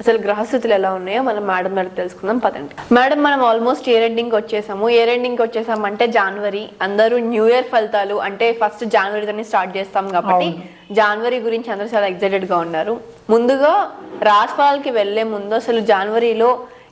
అసలు గ్రహస్థితులు ఎలా ఉన్నాయో మనం మేడం గారు తెలుసుకుందాం పదండి. మేడం మనం ఆల్మోస్ట్ ఇయర్ ఎండింగ్ వచ్చేసాము. ఇయర్ ఎండింగ్ వచ్చేసామంటే జనవరి అందరూ న్యూ ఇయర్ ఫలితాలు అంటే ఫస్ట్ జనవరితోనే స్టార్ట్ చేస్తాం కాబట్టి జనవరి గురించి అందరూ చాలా ఎక్సైటెడ్గా ఉన్నారు. ముందుగా రాశిఫలాలకి వెళ్ళే ముందు అసలు జనవరిలో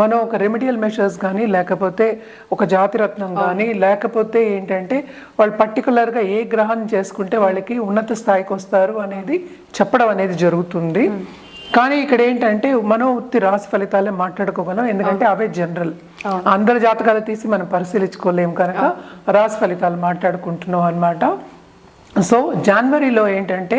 మనం ఒక రెమిడియల్ మెషర్స్ కానీ లేకపోతే ఒక జాతిరత్నం కానీ లేకపోతే ఏంటంటే వాళ్ళు పర్టికులర్గా ఏ గ్రహం చేసుకుంటే వాళ్ళకి ఉన్నత స్థాయికి వస్తారు అనేది చెప్పడం అనేది జరుగుతుంది. కానీ ఇక్కడ ఏంటంటే మనం ఉత్తి రాశి ఫలితాలే మాట్లాడుకోగలం ఎందుకంటే అవే జనరల్ అందరి జాతకాలు తీసి మనం పరిశీలించుకోలేం కనుక రాశి ఫలితాలు మాట్లాడుకుంటున్నాం అన్నమాట. సో జనవరిలో ఏంటంటే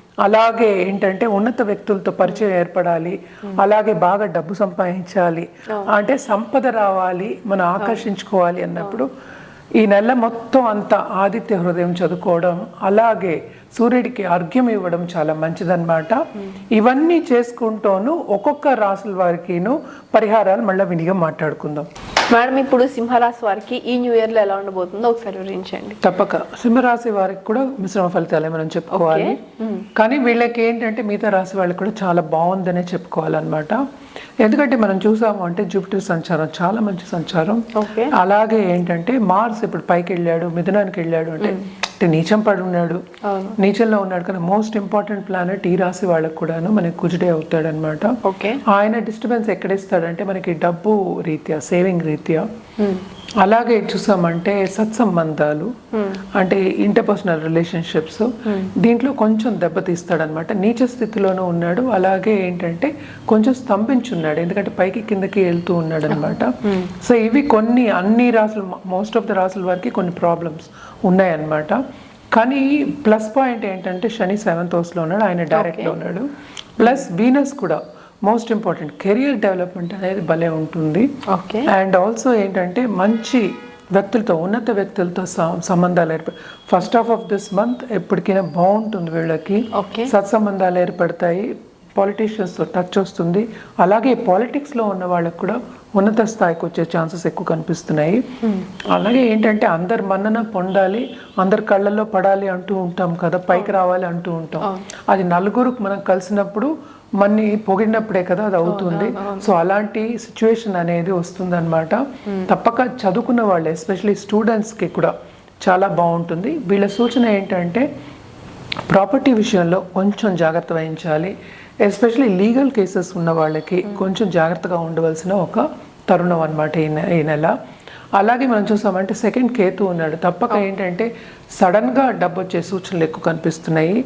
అలాగే ఏంటంటే ఉన్నత వ్యక్తులతో పరిచయం ఏర్పడాలి. అలాగే బాగా డబ్బు సంపాదించాలి. అంటే సంపద రావాలి మనం ఆకర్షించుకోవాలి అన్నప్పుడు ఈ నెల మొత్తం అంతా ఆదిత్య హృదయం చదువుకోవడం అలాగే సూర్యుడికి అర్ఘ్యం ఇవ్వడం చాలా మంచిదన్నమాట. ఇవన్నీ చేసుకుంటూను ఒక్కొక్క రాసుల వారికిను పరిహారాలు మళ్ళీ వినిగా మాట్లాడుకుందాం. మేడం ఇప్పుడు సింహరాశి వారికి ఈ న్యూ ఇయర్లో ఎలా ఉండబోతుందో ఒకసారి వివరించండి. తప్పక. సింహరాశి వారికి కూడా మిశ్రమ ఫలితాలే మనం చెప్పుకోవాలి. కానీ వీళ్ళకి ఏంటంటే మిగతా రాశి వాళ్ళకి కూడా చాలా బాగుందనే చెప్పుకోవాలన్నమాట. ఎందుకంటే మనం చూసాము అంటే జూపిటర్ సంచారం చాలా మంచి సంచారం. ఓకే. అలాగే ఏంటంటే మార్స్ ఇప్పుడు పైకి వెళ్ళాడు మిథునానికి వెళ్ళాడు అంటే అంటే నీచం పడి ఉన్నాడు నీచంలో ఉన్నాడు కానీ మోస్ట్ ఇంపార్టెంట్ ప్లానెట్ ఈ రాశి వాళ్ళకు కూడాను మనకి కుజుడే అవుతాడు అనమాట ఓకే. ఆయన డిస్టర్బెన్స్ ఎక్కడిస్తాడంటే మనకి డబ్బు రీత్యా సేవింగ్ రీత్యా. అలాగే చూసామంటే సత్సంబంధాలు అంటే ఇంటర్పర్సనల్ రిలేషన్షిప్స్ దీంట్లో కొంచెం దెబ్బతీస్తాడనమాట నీచ స్థితిలోనూ ఉన్నాడు అలాగే ఏంటంటే కొంచెం స్తంభించున్నాడు ఎందుకంటే పైకి కిందకి వెళ్తూ ఉన్నాడు అనమాట సో ఇవి కొన్ని అన్ని రాసులు మోస్ట్ ఆఫ్ ద రాసుల వరకు కొన్ని ప్రాబ్లమ్స్ ఉన్నాయన్నమాట. కానీ ప్లస్ పాయింట్ ఏంటంటే శని సెవెంత్ హౌస్లో ఉన్నాడు ఆయన డైరెక్ట్లో ఉన్నాడు. ప్లస్ వీనస్ కూడా మోస్ట్ ఇంపార్టెంట్ కెరియర్ డెవలప్మెంట్ అనేది భలే ఉంటుంది. ఓకే. అండ్ ఆల్సో ఏంటంటే మంచి వ్యక్తులతో ఉన్నత వ్యక్తులతో సంబంధాలు ఏర్ప first half of this month ఎప్పటికైనా బాగుంటుంది వీళ్ళకి. ఓకే. సత్సంబంధాలు ఏర్పడతాయి పాలిటీషియన్స్తో టచ్ వస్తుంది. అలాగే పాలిటిక్స్లో ఉన్న వాళ్ళకు కూడా ఉన్నత స్థాయికి వచ్చే ఛాన్సెస్ ఎక్కువ కనిపిస్తున్నాయి. అలాగే ఏంటంటే అందరు మన్నన పొందాలి అందరి కళ్ళల్లో పడాలి అంటూ ఉంటాం కదా పైకి రావాలి అంటూ ఉంటాం. అది నలుగురికి మనం కలిసినప్పుడు మన్ని పొగిడినప్పుడే కదా అది అవుతుంది. సో అలాంటి సిచ్యువేషన్ అనేది వస్తుందన్నమాట. తప్పక చదువుకున్న వాళ్ళు ఎస్పెషలీ స్టూడెంట్స్కి కూడా చాలా బాగుంటుంది. వీళ్ళ సూచన ఏంటంటే ప్రాపర్టీ విషయంలో కొంచెం జాగ్రత్త వహించాలి. ఎస్పెషలీ లీగల్ కేసెస్ ఉన్న వాళ్ళకి కొంచెం జాగ్రత్తగా ఉండవలసిన ఒక తరుణం అనమాట ఈ నెల. అలాగే మనం చూసామంటే సెకండ్ కేతు ఉన్నాడు. తప్పక ఏంటంటే సడన్గా డబ్బు వచ్చే సూచనలు ఎక్కువ కనిపిస్తున్నాయి.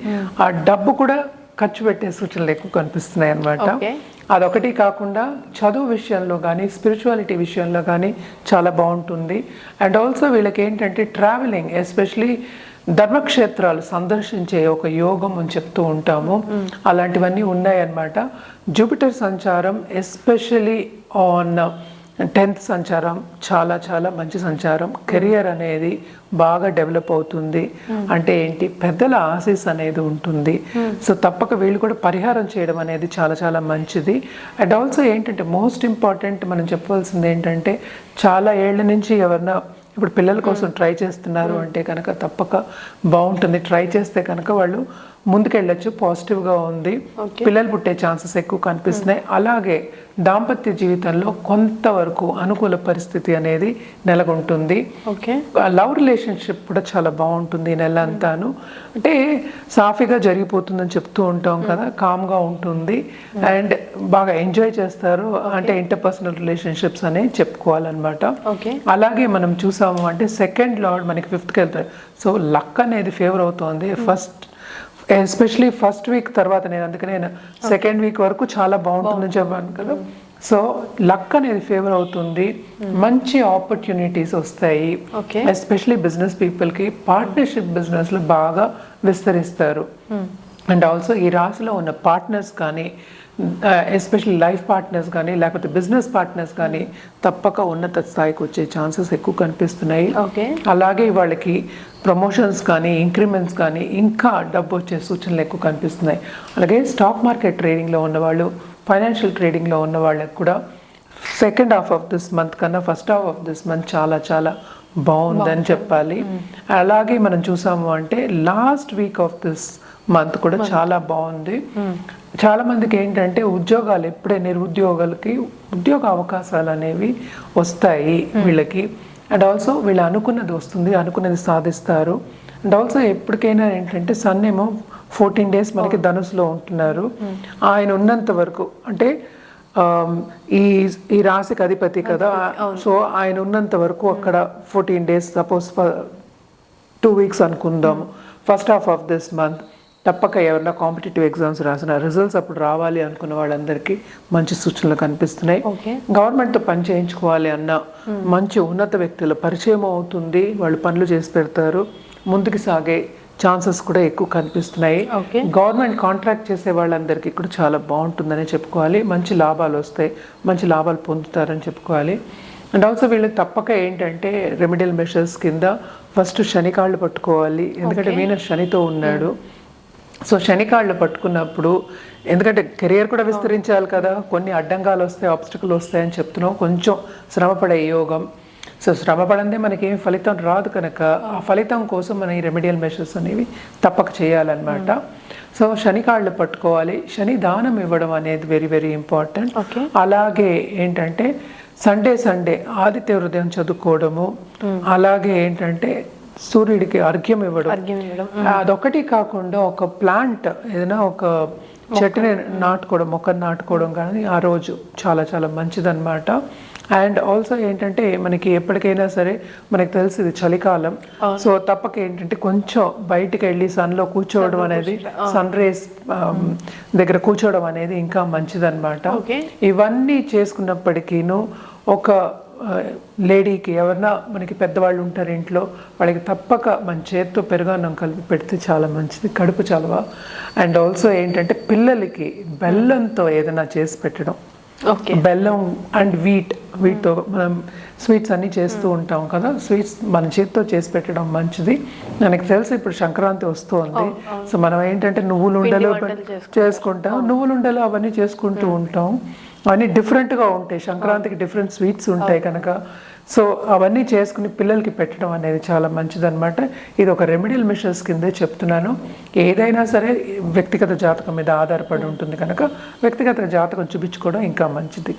ఆ డబ్బు కూడా ఖర్చు పెట్టే సూచనలు ఎక్కువ కనిపిస్తున్నాయి అన్నమాట. ఓకే. అదొకటి కాకుండా చదువు విషయంలో కానీ స్పిరిచువాలిటీ విషయంలో కానీ చాలా బాగుంటుంది. అండ్ ఆల్సో వీళ్ళకి ఏంటంటే ట్రావెలింగ్ ఎస్పెషలీ ధర్మక్షేత్రాలు సందర్శించే ఒక యోగం అని చెప్తూ ఉంటాము. అలాంటివన్నీ ఉన్నాయన్నమాట. జూపిటర్ సంచారం ఎస్పెషలీ ఆన్ టెన్త్ సంచారం చాలా చాలా మంచి సంచారం. కెరియర్ అనేది బాగా డెవలప్ అవుతుంది. అంటే ఏంటి? పెద్దల ఆశీస్ అనేది ఉంటుంది. సో తప్పక వీళ్ళు కూడా పరిహారం చేయడం అనేది చాలా చాలా మంచిది. అండ్ ఆల్సో ఏంటంటే మోస్ట్ ఇంపార్టెంట్ మనం చెప్పవలసింది ఏంటంటే చాలా ఏళ్ళ నుంచి ఎవరన్నా ఇప్పుడు పిల్లల కోసం ట్రై చేస్తున్నారు అంటే కనుక తప్పక బాగుంటుంది. ట్రై చేస్తే కనుక వాళ్ళు ముందుకెళ్ళొచ్చు పాజిటివ్గా ఉంది. పిల్లలు పుట్టే ఛాన్సెస్ ఎక్కువ కనిపిస్తున్నాయి. అలాగే దాంపత్య జీవితంలో కొంతవరకు అనుకూల పరిస్థితి అనేది నెలకొంటుంది. ఓకే. లవ్ రిలేషన్షిప్ కూడా చాలా బాగుంటుంది ఈ నెల అంతాను అంటే సాఫీగా జరిగిపోతుందని చెప్తూ ఉంటాం కదా కామ్గా ఉంటుంది. అండ్ బాగా ఎంజాయ్ చేస్తారు. అంటే ఇంటర్పర్సనల్ రిలేషన్షిప్స్ అనేవి చెప్పుకోవాలన్నమాట. ఓకే. అలాగే మనం చూసాము అంటే సెకండ్ లార్డ్ మనకి ఫిఫ్త్కి వెళ్తాడు సో లక్ అనేది ఫేవర్ అవుతోంది. ఫస్ట్ ఎస్పెషలీ ఫస్ట్ వీక్ తర్వాత నేను అందుకనే నేను సెకండ్ వీక్ వరకు చాలా బాగుంటుందని చెప్పాను కదా. సో లక్ అనేది ఫేవర్ అవుతుంది. మంచి ఆపర్చునిటీస్ వస్తాయి. ఎస్పెషలీ బిజినెస్ పీపుల్కి పార్ట్నర్షిప్ బిజినెస్లు బాగా విస్తరిస్తారు. అండ్ ఆల్సో ఈ రాశిలో ఉన్న పార్ట్నర్స్ కానీ ఎస్పెషల్లీ లైఫ్ పార్ట్నర్స్ కానీ లేకపోతే బిజినెస్ పార్ట్నర్స్ కానీ తప్పక ఉన్నత స్థాయికి వచ్చే ఛాన్సెస్ ఎక్కువ కనిపిస్తున్నాయి. ఓకే అలాగే వాళ్ళకి ప్రమోషన్స్ కానీ ఇంక్రిమెంట్స్ కానీ ఇంకా డబ్బు వచ్చే సూచనలు ఎక్కువ కనిపిస్తున్నాయి. అలాగే స్టాక్ మార్కెట్ ట్రేడింగ్లో ఉన్నవాళ్ళు ఫైనాన్షియల్ ట్రేడింగ్లో ఉన్న వాళ్ళకి కూడా second half of this month కన్నా first half of this month చాలా చాలా బాగుందని చెప్పాలి. అలాగే మనం చూసాము అంటే last week of this month కూడా చాలా బాగుంది. చాలా మందికి ఏంటంటే ఉద్యోగాలు ఎప్పుడే నిరుద్యోగులకి ఉద్యోగ అవకాశాలు అనేవి వస్తాయి వీళ్ళకి. అండ్ ఆల్సో వీళ్ళు అనుకున్నది వస్తుంది అనుకున్నది సాధిస్తారు. అండ్ ఆల్సో ఎప్పటికైనా ఏంటంటే సన్ ఏమో ఫోర్టీన్ డేస్ మనకి ధనుసులో ఉంటున్నారు. ఆయన ఉన్నంత వరకు అంటే ఈ ఈ రాశికి అధిపతి కదా సో ఆయన ఉన్నంత వరకు అక్కడ fourteen days suppose two weeks అనుకుందాం first half of this month తప్పక ఎవరైనా కాంపిటేటివ్ ఎగ్జామ్స్ రాసిన రిజల్ట్స్ అప్పుడు రావాలి అనుకున్న వాళ్ళందరికీ మంచి సూచనలు కనిపిస్తున్నాయి. గవర్నమెంట్తో పని చేయించుకోవాలి అన్న మంచి ఉన్నత వ్యక్తుల పరిచయం అవుతుంది. వాళ్ళు పనులు చేసి పెడతారు. ముందుకు సాగే ఛాన్సెస్ కూడా ఎక్కువ కనిపిస్తున్నాయి. ఓకే. గవర్నమెంట్ కాంట్రాక్ట్ చేసే వాళ్ళందరికీ కూడా చాలా బాగుంటుందని చెప్పుకోవాలి. మంచి లాభాలు వస్తాయి. మంచి లాభాలు పొందుతారని చెప్పుకోవాలి. అండ్ ఆల్సో వీళ్ళకి తప్పక ఏంటంటే రెమిడియల్ మెషర్స్ కింద ఫస్ట్ శనికాళ్ళు పట్టుకోవాలి. ఎందుకంటే వీణ శనితో ఉన్నాడు. సో శనికాళ్ళు పట్టుకున్నప్పుడు ఎందుకంటే కెరియర్ కూడా విస్తరించాలి కదా కొన్ని అడ్డంగాలు వస్తాయి ఆబ్స్టికల్ వస్తాయని చెప్తున్నాం. కొంచెం శ్రమపడే యోగం. సో శ్రమ పడందే మనకి ఏం ఫలితం రాదు కనుక ఆ ఫలితం కోసం మన ఈ రెమెడియల్ మెషర్స్ అనేవి తప్పక చేయాలన్నమాట. సో శని కాళ్ళు పట్టుకోవాలి. శని దానం ఇవ్వడం అనేది వెరీ వెరీ ఇంపార్టెంట్ అలాగే ఏంటంటే సండే సండే ఆదిత్య హృదయం చదువుకోవడము. అలాగే ఏంటంటే సూర్యుడికి అర్ఘ్యం ఇవ్వడం. అదొకటి కాకుండా ఒక ప్లాంట్ ఏదైనా ఒక చెట్టుని నాటుకోవడం మొక్కను నాటుకోవడం కానీ ఆ రోజు చాలా చాలా మంచిదన్నమాట. అండ్ ఆల్సో ఏంటంటే మనకి ఎప్పటికైనా సరే మనకి తెలిసి ఇది చలికాలం. సో తప్పక ఏంటంటే కొంచెం బయటికి వెళ్ళి సన్లో కూర్చోవడం అనేది సన్ రేస్ దగ్గర కూర్చోవడం అనేది ఇంకా మంచిదన్నమాట. ఇవన్నీ చేసుకున్నప్పటికీను ఒక లేడీకి ఎవరన్నా మనకి పెద్దవాళ్ళు ఉంటారు ఇంట్లో వాళ్ళకి తప్పక మన చేత్తో పెరుగన్నం కలిపి పెడితే చాలా మంచిది కడుపు చలవ. అండ్ ఆల్సో ఏంటంటే పిల్లలకి బెల్లంతో ఏదైనా చేసి పెట్టడం. ఓకే. బెల్లం అండ్ వీట్ వీటితో మనం స్వీట్స్ అన్ని చేస్తూ ఉంటాం కదా స్వీట్స్ మన చేతితో చేసి పెట్టడం మంచిది. మనకి తెలిసి ఇప్పుడు సంక్రాంతి వస్తుంది. సో మనం ఏంటంటే నువ్వులు ఉండలు చేసుకుంటాం నువ్వులు ఉండలు అవన్నీ చేసుకుంటూ ఉంటాం. అవన్నీ డిఫరెంట్గా ఉంటాయి. సంక్రాంతికి డిఫరెంట్ స్వీట్స్ ఉంటాయి కనుక. సో అవన్నీ చేసుకుని పిల్లలకి పెట్టడం అనేది చాలా మంచిదన్నమాట. ఇది ఒక రెమెడియల్ మెషర్స్ కిందే చెప్తున్నాను. ఏదైనా సరే వ్యక్తిగత జాతకం మీద ఆధారపడి ఉంటుంది కనుక వ్యక్తిగత జాతకం చూపించుకోవడం ఇంకా మంచిది.